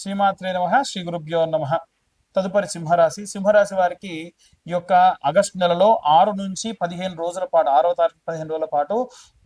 శ్రీమాత్రే నమ శ్రీ గురుభ్యో నమ. తదుపరి సింహరాశి. సింహరాశి వారికి ఈ యొక్క ఆగస్టు నెలలో ఆరు నుంచి పదిహేను రోజుల పాటు ఆరో తారీఖు పదిహేను రోజుల పాటు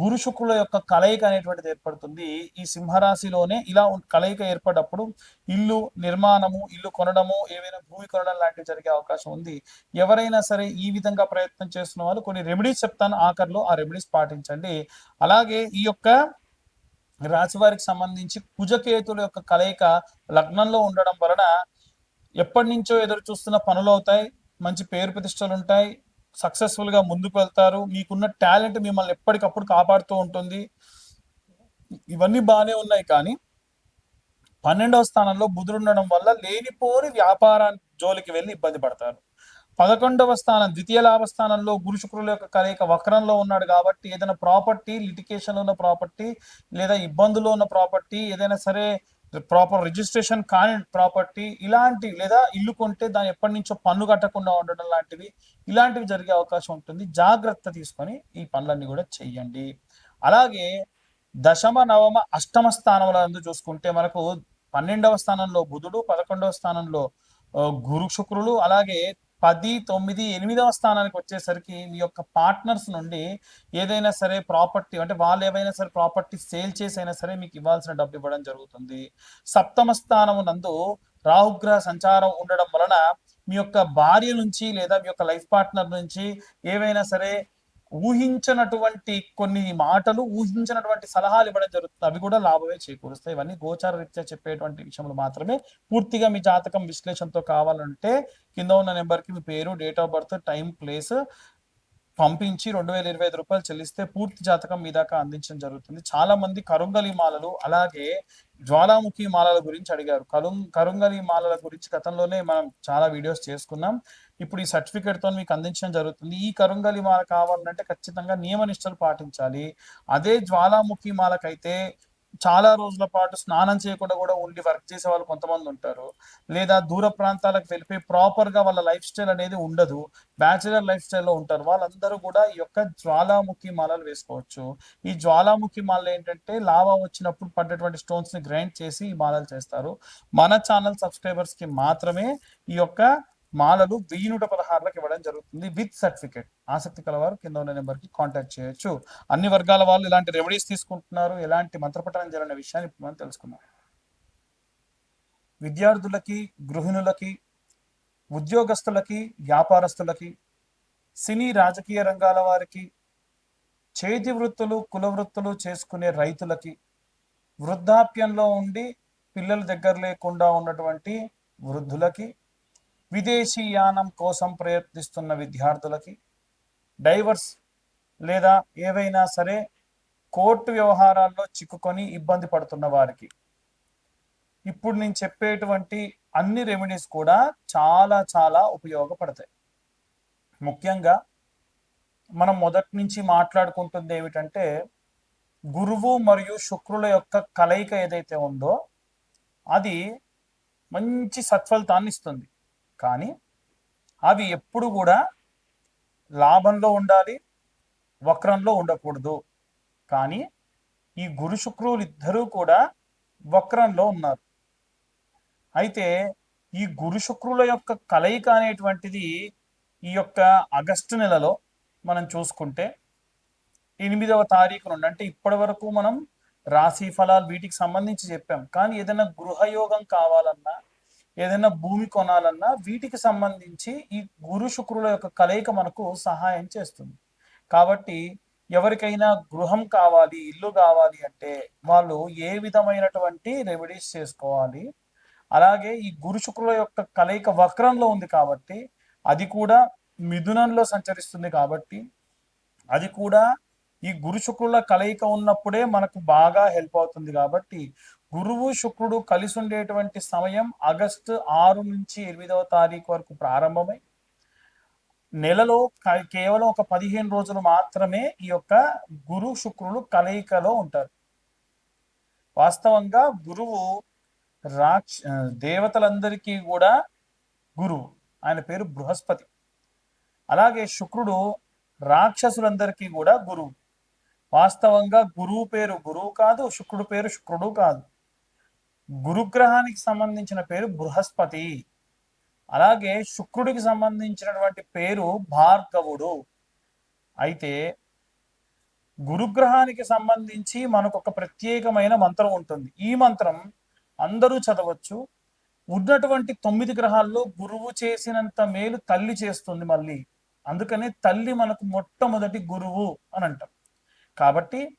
గురు శుక్రుల యొక్క కలయిక అనేటువంటిది ఏర్పడుతుంది. ఈ సింహరాశిలోనే ఇలా కలయిక ఏర్పడినప్పుడు ఇల్లు నిర్మాణము ఇల్లు కొనడము ఏవైనా భూమి కొనడం లాంటివి జరిగే అవకాశం ఉంది. ఎవరైనా సరే ఈ విధంగా ప్రయత్నం చేస్తున్న వాళ్ళు కొన్ని రెమెడీస్ చెప్తాను. ఆఖరిలో ఆ రెమెడీస్ పాటించండి. అలాగే ఈ యొక్క రాశి వారికి సంబంధించి కుజకేతుల యొక్క కలయిక లగ్నంలో ఉండడం వలన ఎప్పటి నుంచో ఎదురు చూస్తున్న పనులు అవుతాయి మంచి పేరు ప్రతిష్టలు ఉంటాయి సక్సెస్ఫుల్గా ముందుకు వెళ్తారు మీకున్న టాలెంట్ మిమ్మల్ని ఎప్పటికప్పుడు కాపాడుతూ ఉంటుంది. ఇవన్నీ బాగానే ఉన్నాయి కానీ పన్నెండవ స్థానంలో బుధుడు ఉండడం వల్ల లేనిపోని వ్యాపార జోలికి వెళ్ళి ఇబ్బంది పడతారు. పదకొండవ స్థానం ద్వితీయ లాభ స్థానంలో గురు శుక్రుల యొక్క కలయిక వక్రంలో ఉన్నాడు కాబట్టి ఏదైనా ప్రాపర్టీ లిటికేషన్ ఉన్న ప్రాపర్టీ లేదా ఇబ్బందులు ఉన్న ప్రాపర్టీ ఏదైనా సరే ప్రాపర్ రిజిస్ట్రేషన్ కాని ప్రాపర్టీ ఇలాంటి లేదా ఇల్లు కొంటే దాని ఎప్పటి నుంచో పన్ను కట్టకుండా ఉండడం లాంటివి ఇలాంటివి జరిగే అవకాశం ఉంటుంది. జాగ్రత్త తీసుకొని ఈ పనులన్నీ కూడా చెయ్యండి. అలాగే దశమ నవమ అష్టమ స్థానములందు చూసుకుంటే మనకు పన్నెండవ స్థానంలో బుధుడు పదకొండవ స్థానంలో గురు శుక్రులు అలాగే పది తొమ్మిది ఎనిమిదవ స్థానానికి వచ్చేసరికి మీ యొక్క పార్ట్నర్స్ నుండి ఏదైనా సరే ప్రాపర్టీ అంటే వాళ్ళు ఏవైనా సరే ప్రాపర్టీ సేల్ చేసైనా సరే మీకు ఇవ్వాల్సిన డబ్బు ఇవ్వడం జరుగుతుంది. సప్తమ స్థానం నందు రాహుగ్రహ సంచారం ఉండడం వలన మీ యొక్క భార్య నుంచి లేదా మీ యొక్క లైఫ్ పార్ట్నర్ నుంచి ఏవైనా సరే ఊహించినటువంటి కొన్ని మాటలు ఊహించినటువంటి సలహాలు ఇవ్వడం జరుగుతుంది. అవి కూడా లాభమే చేకూరుస్తాయి. ఇవన్నీ గోచార రీత్యా చెప్పేటువంటి విషయంలో మాత్రమే. పూర్తిగా మీ జాతకం విశ్లేషణతో కావాలంటే కింద ఉన్న నెంబర్కి మీ పేరు date of birth time place పంపించి రెండు వేల ఇరవై ఐదు రూపాయలు చెల్లిస్తే పూర్తి జాతకం మీ దాకా అందించడం జరుగుతుంది. చాలా మంది కరుంగలి మాలలు అలాగే జ్వాలాముఖి మాలల గురించి అడిగారు. కరుం కరుంగలి మాలల గురించి గతంలోనే మనం చాలా వీడియోస్ చేసుకున్నాం. ఇప్పుడు ఈ సర్టిఫికేట్తో మీకు అందించడం జరుగుతుంది. ఈ కరుంగలి మాల కావాలంటే ఖచ్చితంగా నియమ నిష్టలు పాటించాలి. అదే జ్వాలాముఖి మాలకైతే చాలా రోజుల పాటు స్నానం చేయకుండా కూడా ఉండి వర్క్ చేసే వాళ్ళు కొంతమంది ఉంటారు. లేదా దూర ప్రాంతాలకు వెళ్ళిపోయి ప్రాపర్గా వాళ్ళ లైఫ్ స్టైల్ అనేది ఉండదు. బ్యాచిలర్ లైఫ్ స్టైల్లో ఉంటారు. వాళ్ళందరూ కూడా ఈ యొక్క జ్వాలాముఖి మాలలు వేసుకోవచ్చు. ఈ జ్వాలాముఖి మాలలు ఏంటంటే లావా వచ్చినప్పుడు పడ్డటువంటి స్టోన్స్ని గ్రైండ్ చేసి ఈ మాలలు చేస్తారు. మన ఛానల్ సబ్స్క్రైబర్స్కి మాత్రమే ఈ యొక్క మాలలు వెయ్యి నూట పదహారులకు ఇవ్వడం జరుగుతుంది విత్ సర్టిఫికేట్. ఆసక్తి కలవారు కింద ఉన్న నెంబర్కి కాంటాక్ట్ చేయొచ్చు. అన్ని వర్గాల వాళ్ళు ఇలాంటి రెమెడీస్ తీసుకుంటున్నారు. ఎలాంటి మంత్రపఠనం జరిగిన విషయాన్ని ఇప్పుడు మనం తెలుసుకున్నాం విద్యార్థులకి గృహిణులకి ఉద్యోగస్తులకి వ్యాపారస్తులకి సినీ రాజకీయ రంగాల వారికి చేతి వృత్తులు కుల వృత్తులు చేసుకునే రైతులకి వృద్ధాప్యంలో ఉండి పిల్లల దగ్గర లేకుండా ఉన్నటువంటి వృద్ధులకి విదేశీ యానం కోసం ప్రయత్నిస్తున్న విద్యార్థులకి డైవర్స్ లేదా ఏవైనా సరే కోర్టు వ్యవహారాల్లో చిక్కుకొని ఇబ్బంది పడుతున్న వారికి. ఇప్పుడు నేను చెప్పేటువంటి అన్ని రెమెడీస్ కూడా చాలా చాలా ఉపయోగపడతాయి. ముఖ్యంగా మనం మొదటి నుంచి మాట్లాడుకుంటుంది ఏమిటంటే గురువు మరియు శుక్రుల యొక్క కలయిక ఏదైతే ఉందో అది మంచి సత్ఫలితాన్ని ఇస్తుంది. కానీ అవి ఎప్పుడు కూడా లాభంలో ఉండాలి వక్రంలో ఉండకూడదు. కానీ ఈ గురు శుక్రులు ఇద్దరూ కూడా వక్రంలో ఉన్నారు. అయితే ఈ గురు శుక్రుల యొక్క కలయిక అనేటువంటిది ఈ యొక్క ఆగస్టు నెలలో మనం చూసుకుంటే ఎనిమిదవ తారీఖు నుండి అంటే ఇప్పటి వరకు మనం రాశి ఫలాలు వీటికి సంబంధించి చెప్పాం. కానీ ఏదైనా గృహయోగం కావాలన్నా ఏదైనా భూమి కొనాలన్నా వీటికి సంబంధించి ఈ గురు శుక్రుల యొక్క కలయిక మనకు సహాయం చేస్తుంది. కాబట్టి ఎవరికైనా గృహం కావాలి ఇల్లు కావాలి అంటే వాళ్ళు ఏ విధమైనటువంటి రెమెడీస్ చేసుకోవాలి. అలాగే ఈ గురు శుక్రుల యొక్క కలయిక వక్రంలో ఉంది కాబట్టి అది కూడా మిథునంలో సంచరిస్తుంది కాబట్టి అది కూడా ఈ గురు శుక్రుల కలయిక ఉన్నప్పుడే మనకు బాగా హెల్ప్ అవుతుంది కాబట్టి గురువు శుక్రుడు కలిసి ఉండేటువంటి సమయం ఆగస్టు ఆరు నుంచి ఎనిమిదవ తారీఖు వరకు ప్రారంభమై నెలలో కేవలం ఒక పదిహేను రోజులు మాత్రమే ఈ యొక్క గురు శుక్రులు కలయికలో ఉంటారు. వాస్తవంగా గురువు రాక్ష దేవతలందరికీ కూడా గురువు. ఆయన పేరు బృహస్పతి. అలాగే శుక్రుడు రాక్షసులందరికీ కూడా గురువు. వాస్తవంగా గురువు పేరు గురువు కాదు శుక్రుడు పేరు శుక్రుడు కాదు. గురుగ్రహానికి సంబంధించిన పేరు బృహస్పతి. అలాగే శుక్రుడికి సంబంధించినటువంటి పేరు భార్గవుడు. అయితే గురుగ్రహానికి సంబంధించి మనకు ఒక ప్రత్యేకమైన మంత్రం ఉంటుంది. ఈ మంత్రం అందరూ చదవచ్చు. ఉన్నటువంటి తొమ్మిది గ్రహాల్లో గురువు చేసినంత మేలు తల్లి చేస్తుంది మళ్ళీ. అందుకనే తల్లి మనకు మొట్టమొదటి గురువు అని అంటాం. కాబట్టి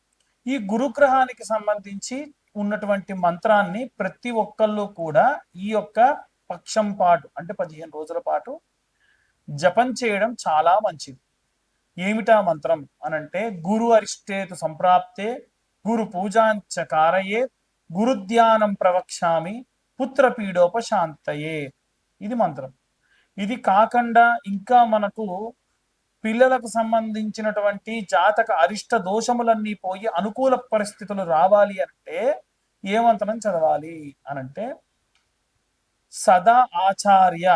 ఈ గురుగ్రహానికి సంబంధించి ఉన్నటువంటి మంత్రాన్ని ప్రతి ఒక్కళ్ళు కూడా ఈ యొక్క పక్షం పాటు అంటే పదిహేను రోజుల పాటు జపం చేయడం చాలా మంచిది. ఏమిటా మంత్రం అనంటే గురు అరిష్టేతు సంప్రాప్తే గురు పూజాంచ కారయే గురుధ్యానం ప్రవక్ష్యామి పుత్రపీడోపశాంతయే ఇది మంత్రం. ఇది కాకుండా ఇంకా మనకు పిల్లలకు సంబంధించినటువంటి జాతక అరిష్ట దోషములన్నీ పోయి అనుకూల పరిస్థితులు రావాలి అంటే ఏ చదవాలి అనంటే సదా ఆచార్య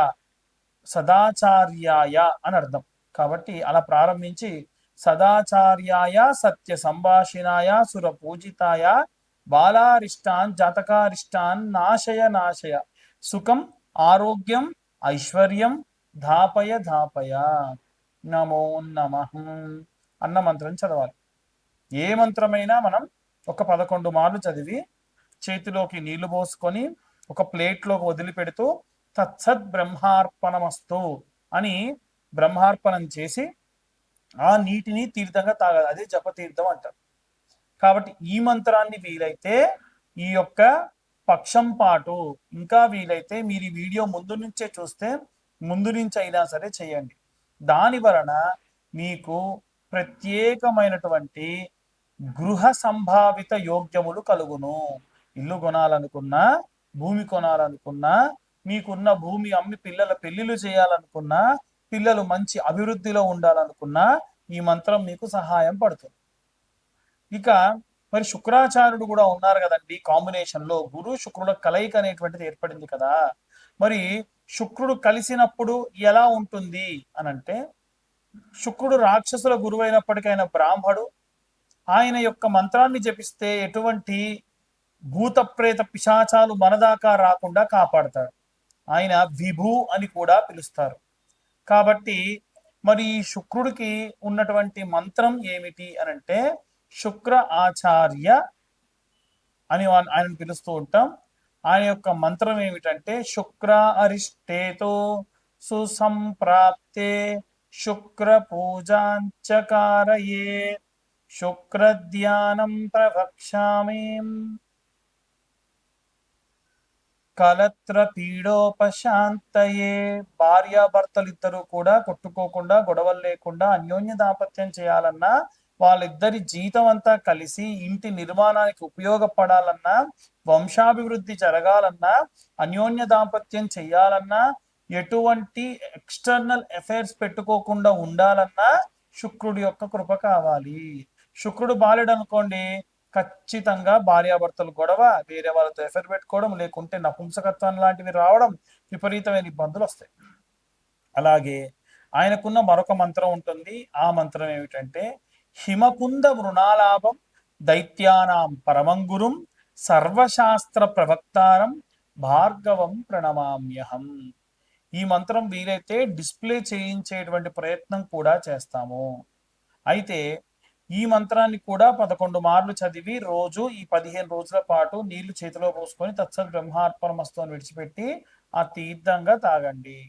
సదాచార్యాయ అని అర్థం. కాబట్టి అలా ప్రారంభించి సదాచార్యాయ సత్య సంభాషిణాయ సుర పూజితాయ బాలారిష్టాన్ జాతకారిష్టాన్ నాశయ నాశయ. సుఖం ఆరోగ్యం ఐశ్వర్యం ధాపయ ధాపయ. నమో నమహం అన్న మంత్రం చదవాలి. ఏ మంత్రమైనా మనం ఒక పదకొండు మార్లు చదివి చేతిలోకి నీళ్ళు పోసుకొని ఒక ప్లేట్లోకి వదిలిపెడుతూ తత్సత్ బ్రహ్మార్పణమస్తు అని బ్రహ్మార్పణం చేసి ఆ నీటిని తీర్థంగా తాగాలి. అదే జపతీర్థం అంటారు. కాబట్టి ఈ మంత్రాన్ని వీలైతే ఈ యొక్క పక్షం పాటు ఇంకా వీలైతే మీరు ఈ వీడియో ముందు నుంచే చూస్తే ముందు నుంచి అయినా సరే చేయండి. దాని వలన మీకు ప్రత్యేకమైనటువంటి గృహ సంభావిత యోగ్యములు కలుగును. ఇల్లు కొనాలనుకున్నా భూమి కొనాలనుకున్నా మీకున్న భూమి అమ్మి పిల్లల పెళ్ళిళ్ళు చేయాలనుకున్నా పిల్లలు మంచి అభివృద్ధిలో ఉండాలనుకున్నా ఈ మంత్రం మీకు సహాయం పడుతుంది. ఇక మరి శుక్రాచార్యుడు కూడా ఉన్నారు కదండి కాంబినేషన్లో గురు శుక్రుల కలయిక అనేటువంటిది ఏర్పడింది కదా. మరి శుక్రుడు కలిసినప్పుడు ఎలా ఉంటుంది అని అంటే శుక్రుడు రాక్షసుల గురువైనప్పటికైనా బ్రాహ్మడు ఆయన యొక్క మంత్రాన్ని జపిస్తే ఎటువంటి భూత ప్రేత పిశాచాలు మనదాకా రాకుండా కాపాడతాడు. ఆయన విభు అని కూడా పిలుస్తారు. కాబట్టి మరి ఈ శుక్రుడికి ఉన్నటువంటి మంత్రం ఏమిటి అని అంటే శుక్ర ఆచార్య అని ఆయన ఆయనను పిలుస్తూ ఉంటాం. ఆయన యొక్క మంత్రం ఏమిటంటే శుక్ర అరిష్టేతో సుసంప్రాప్తే శుక్ర పూజాంచకారయే శుక్ర ధ్యానం ప్రవక్ష్యామి. కలత్ర పీడోపశాంతయే. భార్యాభర్తలు ఇద్దరు కూడా కొట్టుకోకుండా గొడవలు లేకుండా అన్యోన్య దాంపత్యం చేయాలన్నా వాళ్ళిద్దరి జీతం అంతా కలిసి ఇంటి నిర్మాణానికి ఉపయోగపడాలన్నా వంశాభివృద్ధి జరగాలన్నా అన్యోన్య దాంపత్యం చేయాలన్నా ఎటువంటి ఎక్స్టర్నల్ ఎఫైర్స్ పెట్టుకోకుండా ఉండాలన్నా శుక్రుడి యొక్క కృప కావాలి. శుక్రుడు బాలుడు అనుకోండి ఖచ్చితంగా భార్యాభర్తలు గొడవ వేరే వాళ్ళతో ఎఫైర్ పెట్టుకోవడం లేకుంటే నపుంసకత్వం లాంటివి రావడం విపరీతమైన ఇబ్బందులు వస్తాయి. అలాగే ఆయనకున్న మరొక మంత్రం ఉంటుంది. ఆ మంత్రం ఏమిటంటే హిమకుంద వృణాలాభం దైత్యానాం పరమంగురుం సర్వశాస్త్ర ప్రవక్తారం భార్గవం ప్రణమామ్యహం. ఈ మంత్రం వీలైతే డిస్ప్లే చేయించేటువంటి ప్రయత్నం కూడా చేస్తాము. అయితే ఈ మంత్రాన్ని కూడా పదకొండు మార్లు చదివి రోజు ఈ పదిహేను రోజుల పాటు నీళ్ళు చేతిలో పోసుకొని తత్సత్ బ్రహ్మార్పణమస్తు అని విడిచిపెట్టి ఆ తీర్థంగా తాగండి.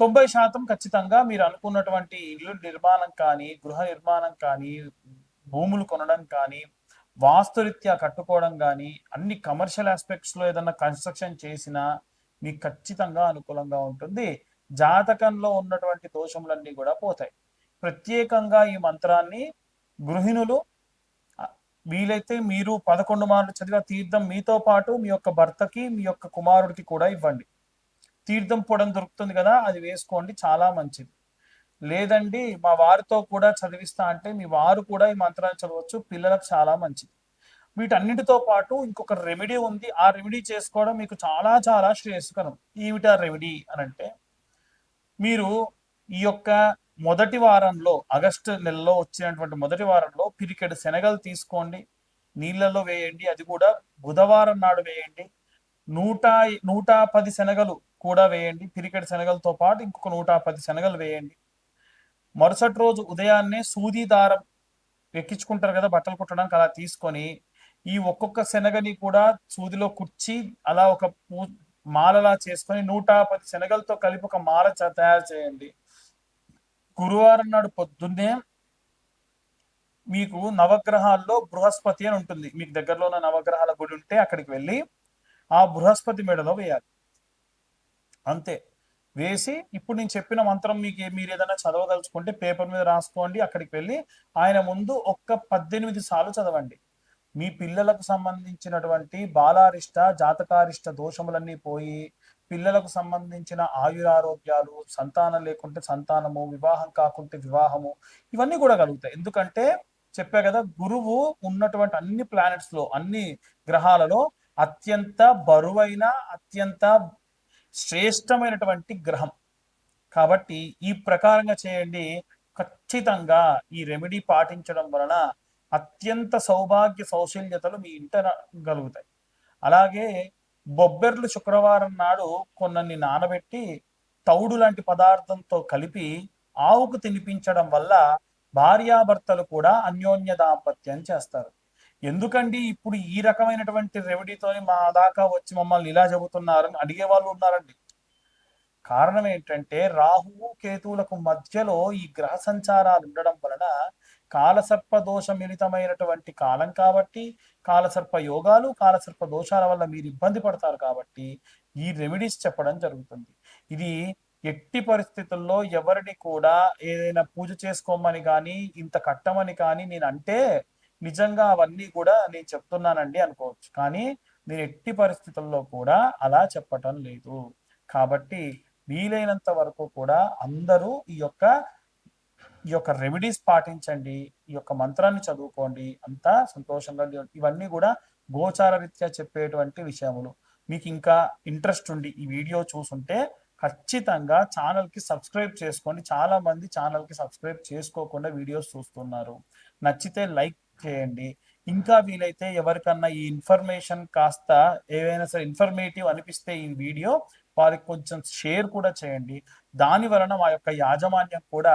తొంభై శాతం ఖచ్చితంగా మీరు అనుకున్నటువంటి ఇల్లు నిర్మాణం కానీ గృహ నిర్మాణం కానీ భూములు కొనడం కానీ వాస్తురీత్యా కట్టుకోవడం కానీ అన్ని కమర్షియల్ ఆస్పెక్ట్స్లో ఏదైనా కన్స్ట్రక్షన్ చేసినా మీకు ఖచ్చితంగా అనుకూలంగా ఉంటుంది. జాతకంలో ఉన్నటువంటి దోషములన్నీ కూడా పోతాయి. ప్రత్యేకంగా ఈ మంత్రాన్ని గృహిణులు వీలైతే మీరు పదకొండు మార్లు చదివిన తీర్థం మీతో పాటు మీ యొక్క భర్తకి మీ యొక్క కుమారుడికి కూడా ఇవ్వండి. తీర్థం పొడం దొరుకుతుంది కదా అది వేసుకోండి చాలా మంచిది. లేదండి మా వారితో కూడా చదివిస్తా అంటే మీ వారు కూడా ఈ మంత్రాన్ని చదవచ్చు పిల్లలకు చాలా మంచిది. వీటన్నిటితో పాటు ఇంకొక రెమెడీ ఉంది ఆ రెమెడీ చేసుకోవడం మీకు చాలా చాలా శ్రేయస్కరం. ఏమిటా రెమెడీ అని అంటే మీరు ఈ యొక్క మొదటి వారంలో ఆగస్టు నెలలో వచ్చినటువంటి మొదటి వారంలో పిరికెడు శనగలు తీసుకోండి నీళ్ళలో వేయండి అది కూడా బుధవారం నాడు వేయండి. నూట నూట పది శనగలు కూడా వేయండి. పిరికెట్ శనగలతో పాటు ఇంకొక నూట పది శనగలు వేయండి. మరుసటి రోజు ఉదయాన్నే సూది దారం ఎక్కించుకుంటారు కదా బట్టలు కుట్టడానికి అలా తీసుకొని ఈ ఒక్కొక్క శనగని కూడా సూదిలో కుర్చి అలా ఒక పూ మాలలా చేసుకొని నూట పది శనగలతో కలిపి ఒక మాల చ- తయారు చేయండి. గురువారం నాడు పొద్దున్నే మీకు నవగ్రహాల్లో బృహస్పతి అని ఉంటుంది. మీకు దగ్గరలో ఉన్న నవగ్రహాల గుడి ఉంటే అక్కడికి వెళ్ళి ఆ బృహస్పతి మెడలో వేయాలి. అంతే. వేసి ఇప్పుడు నేను చెప్పిన మంత్రం మీకు మీరు ఏదైనా చదవదలుచుకుంటే పేపర్ మీద రాసుకోండి అక్కడికి వెళ్ళి ఆయన ముందు ఒక్క పద్దెనిమిది సార్లు చదవండి. మీ పిల్లలకు సంబంధించినటువంటి బాలారిష్ట జాతకారిష్ట దోషములన్నీ పోయి పిల్లలకు సంబంధించిన ఆయురారోగ్యాలు సంతానం లేకుంటే సంతానము వివాహం కాకుంటే వివాహము ఇవన్నీ కూడా కలుగుతాయి. ఎందుకంటే చెప్పా కదా గురువు ఉన్నటువంటి అన్ని ప్లానెట్స్లో అన్ని గ్రహాలలో అత్యంత బరువైన అత్యంత శ్రేష్టమైనటువంటి గ్రహం. కాబట్టి ఈ ప్రకారంగా చేయండి. ఖచ్చితంగా ఈ రెమెడీ పాటించడం వలన అత్యంత సౌభాగ్య సౌశల్యతలు మీ ఇంట కలుగుతాయి అలాగే బొబ్బెర్లు శుక్రవారం నాడు కొన్ని నానబెట్టి తౌడు లాంటి పదార్థంతో కలిపి ఆవుకు తినిపించడం వల్ల భార్యాభర్తలు కూడా అన్యోన్య దాంపత్యం చేస్తారు. ఎందుకండి ఇప్పుడు ఈ రకమైనటువంటి రెమెడీతోని మా దాకా వచ్చి మమ్మల్ని ఇలా చెబుతున్నారని అడిగే వాళ్ళు ఉన్నారండి? కారణం ఏంటంటే రాహువు కేతువులకు మధ్యలో ఈ గ్రహ సంచారాలు ఉండడం వలన కాలసర్ప దోష మిళితమైనటువంటి కాలం కాబట్టి కాలసర్ప యోగాలు కాలసర్ప దోషాల వల్ల మీరు ఇబ్బంది పడతారు కాబట్టి ఈ రెమెడీస్ చెప్పడం జరుగుతుంది. ఇది ఎట్టి పరిస్థితుల్లో ఎవరిని కూడా ఏదైనా పూజ చేసుకోమని కానీ ఇంత కట్టమని కానీ నేను అంటే నిజంగా అవన్నీ కూడా నేను చెప్తున్నానండి అనుకోవచ్చు. కానీ నేను ఎట్టి పరిస్థితుల్లో కూడా అలా చెప్పటం లేదు. కాబట్టి వీలైనంత వరకు కూడా అందరూ ఈ యొక్క ఈ యొక్క రెమెడీస్ పాటించండి. ఈ యొక్క మంత్రాన్ని చదువుకోండి. అంతా సంతోషంగా ఇవన్నీ కూడా గోచార రీత్యా చెప్పేటువంటి విషయములు. మీకు ఇంకా ఇంట్రెస్ట్ ఉండి ఈ వీడియో చూసుంటే ఖచ్చితంగా ఛానల్కి సబ్స్క్రైబ్ చేసుకోండి. చాలా మంది ఛానల్కి సబ్స్క్రైబ్ చేసుకోకుండా వీడియోస్ చూస్తున్నారు. నచ్చితే లైక్ చేయండి. ఇంకా వీలైతే ఎవరికన్నా ఈ ఇన్ఫర్మేషన్ కాస్త ఏవైనా సరే ఇన్ఫర్మేటివ్ అనిపిస్తే ఈ వీడియో వారికి కొంచెం షేర్ కూడా చేయండి. దాని వలన మా యొక్క యాజమాన్యం కూడా